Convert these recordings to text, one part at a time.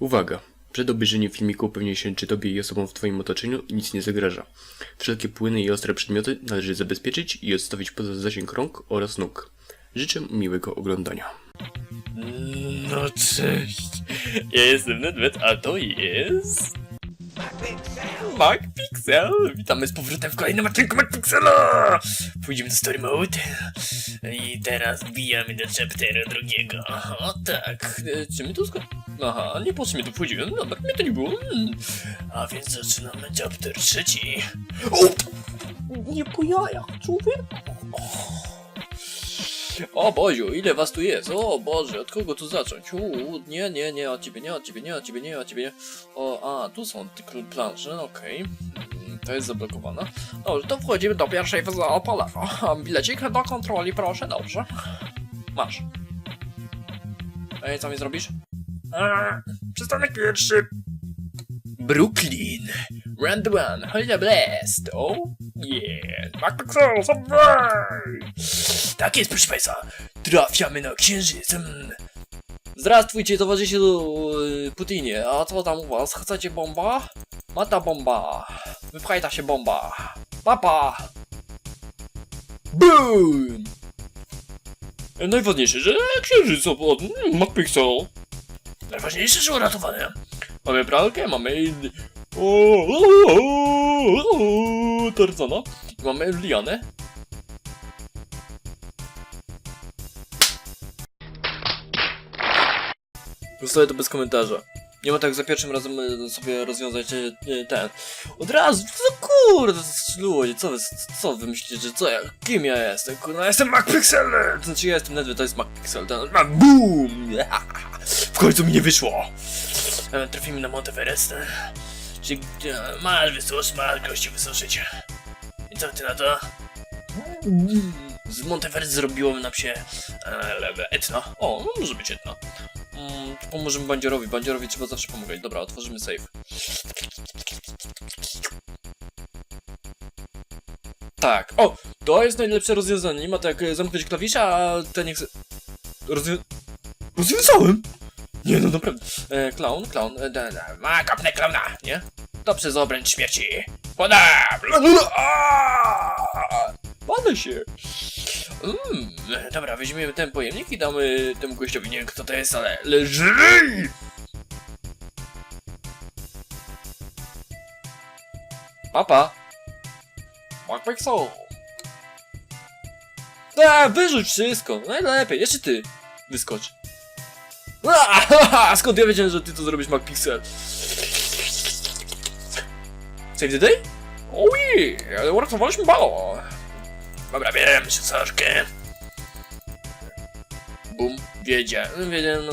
Uwaga! Przed obejrzeniem filmiku upewnij się, czy tobie i osobom w twoim otoczeniu nic nie zagraża. Wszelkie płyny i ostre przedmioty należy zabezpieczyć i odstawić poza zasięg rąk oraz nóg. Życzę miłego oglądania. No cześć. Ja jestem Nedwet, a to jest... Mac Pixel! Witamy z powrotem w kolejnym odcinku Mac Pixela! Pójdziemy do Story Mode. I teraz wbijamy do chaptera drugiego. O tak. E, Czy my tu sko... Aha, nie po co mi tu wchodziłem. Dobra, mnie to nie było. Mm. A więc zaczynamy chapter trzeci. O! Nie po jajach, człowiek. O Boziu, ile was tu jest? O Boże, od kogo tu zacząć? Uuu, nie, nie, nie, od ciebie, nie, od ciebie, nie, od ciebie, nie, od ciebie, nie. O, a, tu są plansze, okej. Mm, To jest zablokowane. Dobrze, to wchodzimy do pierwszej fazy po lewo. Bilecik do kontroli, proszę, dobrze. Masz. Ej, co mi zrobisz? A, przystanek pierwszy. Brooklyn. Round one, the blast. Oh, yeah. MacPixel, subway! Tak jest, proszę Państwa. Trafiamy na księżyc. Mm. Zdrawствуйте, towarzysze yy, Putinie. A co tam u was? Chcecie bomba? Mata bomba. Wypchaj ta się bomba. Papa. Boom! Najważniejsze, że księżyc od MacPixel. Najważniejsze, że uratowane. Mamy pralkę, mamy... O, o, o, o, Tarzana. Mamy lianę. Zostawię to bez komentarza. Nie ma tak za pierwszym razem e, sobie rozwiązać e, ten. Od razu, no kurde, ludzie, co wy, co wy myślicie, że co ja, kim ja jestem? Kurwa, ja jestem MacPixel! Znaczy ja jestem Nedwy, to jest MacPixel, ten, BOOM! W końcu mi nie wyszło! E, Trafimy na Monteverest. Czyli, masz wysusz, masz gościu wysuszyć. I co ty na to? Z Monteverest zrobiłem na psie e, lewe etno. O, no może być etno. Mm, pomożemy bandziorowi. Bandziorowi trzeba zawsze pomagać. Dobra, otworzymy safe. Tak. O! To jest najlepsze rozwiązanie. Nie ma tak e, zamknąć klawisza, a ten nie chce... Rozwią... Rozwiązałem! Nie no, naprawdę. E, clown, clown. E, da, da. Ma kapnę klauna, nie? Dobrze, z obręcz śmierci. Podam! Pada się. Mm, dobra, weźmiemy ten pojemnik i damy temu gościowi. Nie wiem kto to jest, ale leży! Papa! Pixel! A, wyrzuć wszystko! Najlepiej, jeszcze ty! Wyskocz. A, skąd ja wiedziałem, że ty to zrobisz, MacPixel? Save the day? Oh yeah, uratowaliśmy balo! Dobra, bierzemy szesarkę. Bum, wiedzia, wiedzia, no.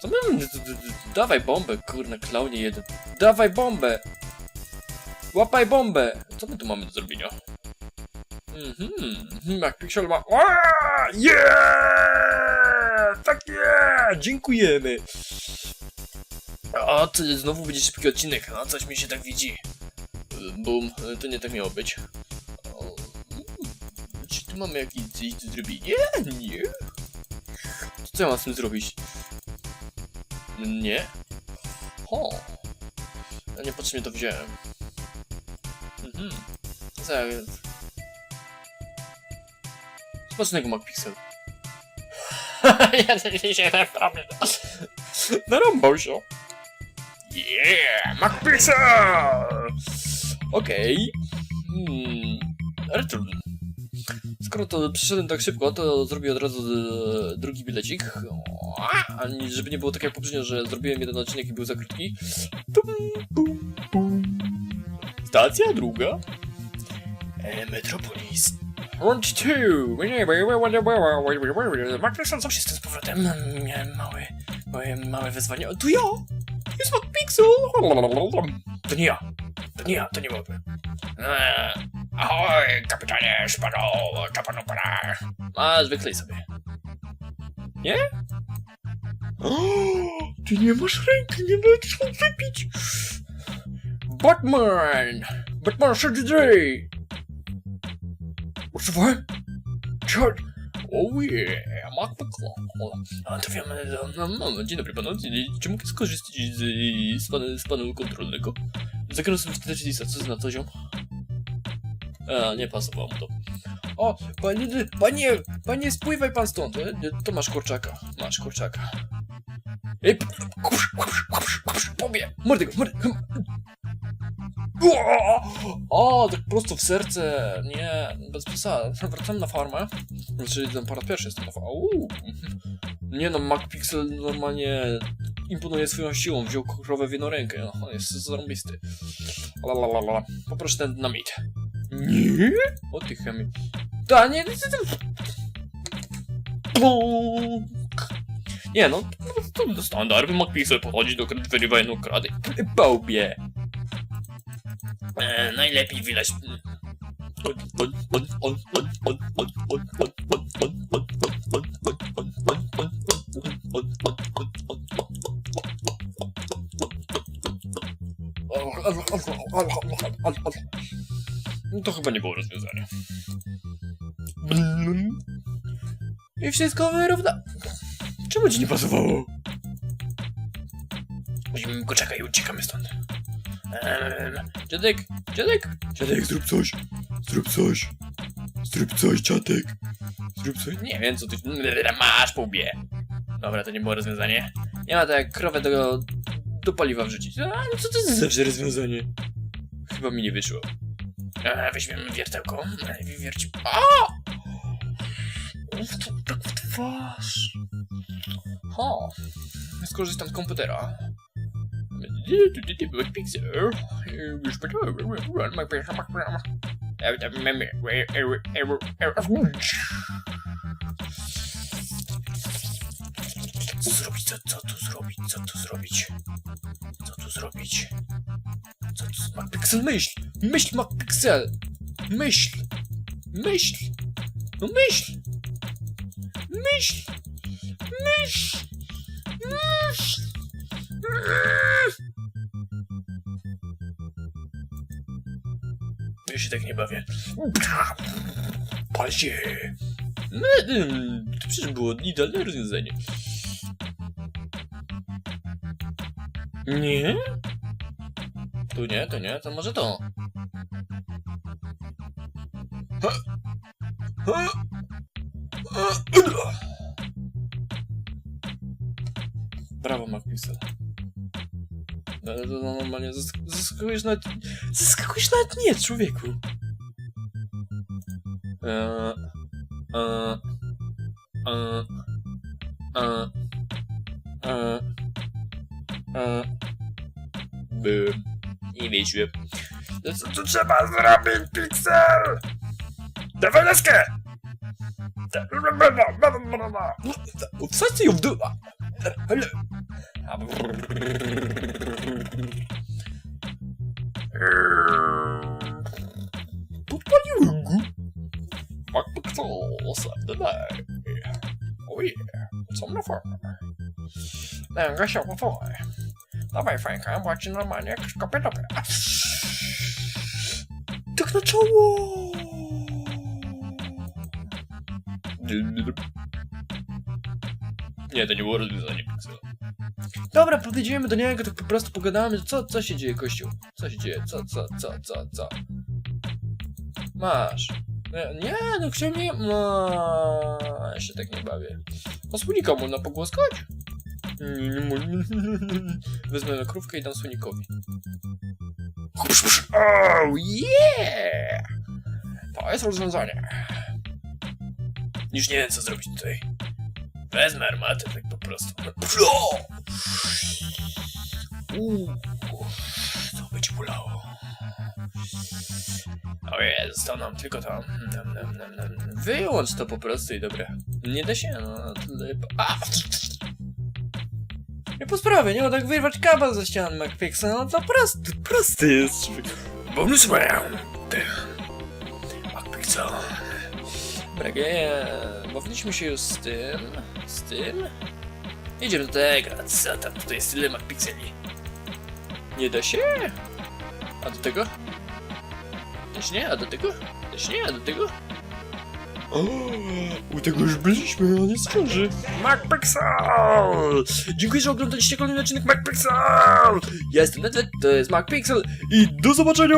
Co my, d- d- d- dawaj bombę, kurna, klaunie jeden. Dawaj bombę! Łapaj bombę! Co my tu mamy do zrobienia? Mhm, jak Pixel ma... Yeah! Tak jest! Dziękujemy! O, ty znowu będzie szybki odcinek, no coś mi się tak widzi. Bum, to nie tak miało być. Mamy jakieś coś do zrobienia? Nie. To co ja mam z tym zrobić? Nie. Ho. Ja niepotrzebnie to wziąłem. Mhm. Co ja... Smacznego MacPixel. ja też się naprawdę... Narąbał się. Yeah! MacPixel! Okej. Hmm. Return. Skoro to przyszedłem tak szybko, to zrobię od razu e, drugi bilecik. A nie- żeby nie było tak jak poprzednio, że zrobiłem jeden odcinek i był za krótki. Stacja druga. E, Metropolis. Round 2. Macpixel, co się z powrotem? Miałem małe, małe, małe wyzwanie. Tu ja! Jest Macpixel! To nie ja. To nie ja, to nie mogę. Eee, ahoj, kapitanie, szpano, czapano para. A, zwykle sobie. Nie? O, ty nie masz ręki, nie będziesz mógł wypić. Batman! Batman 63! Używaj? Cicho, Oh yeah, MacPixel. A to wiemy, no, no, no, dzień dobry panu, czy mogę skorzystać z, z, panelu, z panelu kontrolnego? Wtedy lista, co zna to ziom? A, nie pasowało mu to. O, panie, panie, panie, spływaj pan stąd. E, To masz kurczaka, masz kurczaka. Ej, kurz, kurz, kurz, kurz, pobie, mordę go, mordę go. O, tak prosto w serce. Nie, bez przesady. Wracam na farmę. Znaczy, ten raz pierwszy jestem na. Uuu. Nie no, MacPixel normalnie imponuje swoją siłą. Wziął krowę w jedną rękę. No, on jest zarąbisty. La la la la. Poproszę ten dynamit. Nie? O ty chemii. Da, nie, nie, nie. No, to, to standard. MacPixel podchodzi do wyrywa jedną kradę. Połbie. E, najlepiej wylać. No to chyba nie było rozwiązania. I wszystko wyrówna. Czemu ci nie pasowało? Weźmiemy go, czekaj, uciekamy stąd. Dziadek, dziadek, dziadek, zrób coś, zrób coś, zrób coś, dziadek, zrób coś. Nie wiem, co ty, masz po łbie. Dobra, to nie było rozwiązanie. Nie ma tak krowę do, do paliwa wrzucić. A, no co to jest zawsze rozwiązanie? Chyba mi nie wyszło. Eee, weźmiemy wiertełko, wierci... A! Uf, to tak w twarz. Ha, skorzystam z komputera. Pixel. Co zrobić? Co, co tu zrobić? Co tu zrobić? Co tu zrobić? Co tu... MacPixel, myśl! Myśl, MacPixel! Myśl! Myśl! No myśl! Myśl! Myśl! Myśl! Ja się tak nie bawię. Pal się! No, mm, To przecież było idealne rozwiązanie. Nie? Tu nie, to nie, to może to. Brawo, MacPixel. Ale to normalnie zask- zaskakujesz nawet... Zaskakujesz nawet nie, człowieku. Eee... Eee... Eee... Eee... Eee... Eee... I wyszłem. No Co tu trzeba zrobić, Pixel? Dawaj laskę! Wsadźcie ją w dół! Hello! Podpaliłem go! Jak to kto? Saturday. Oh yeah, co na formę. Nęga się powoli. Dawaj fajka, płaci normalnie jak kopie dobre. Tak na czoło! Nie, to nie było rozwiązanie. Dobra, podejdziemy do niego, tak po prostu pogadamy. Co, co się dzieje, kościół? Co się dzieje? Co, co, co, co, co? Masz. Nie, nie no chciałem nie... No, ja się tak nie bawię. A słonika można pogłaskać? Wezmę krówkę i dam słonikowi. Oh yeah! To jest rozwiązanie. Już nie wiem co zrobić tutaj. Wezmę armatę tak po prostu. Plo! Uuu, to będzie bolało. Ojej, zostało nam tylko to. Nam, nam, nam, nam. Wyłącz to po prostu i dobra. Nie da się, no. to A! Nie po sprawie, nie ma tak wyrwać kabel ze ścian MacPixel, no to prosty, prosty jest. Bonus round! MacPixel. Bragie, bawiliśmy się już z tym, z tym. Jedziemy do tego, a co tam, tutaj jest tyle MacPixeli. Nie da się? A do tego? Też nie, a do tego? Też nie, a do tego? O, u tego już byliśmy, on jest ciąży. MacPixel! Dziękuję, że oglądaliście kolejny odcinek MacPixel! Ja jestem Nedved, to jest MacPixel i do zobaczenia!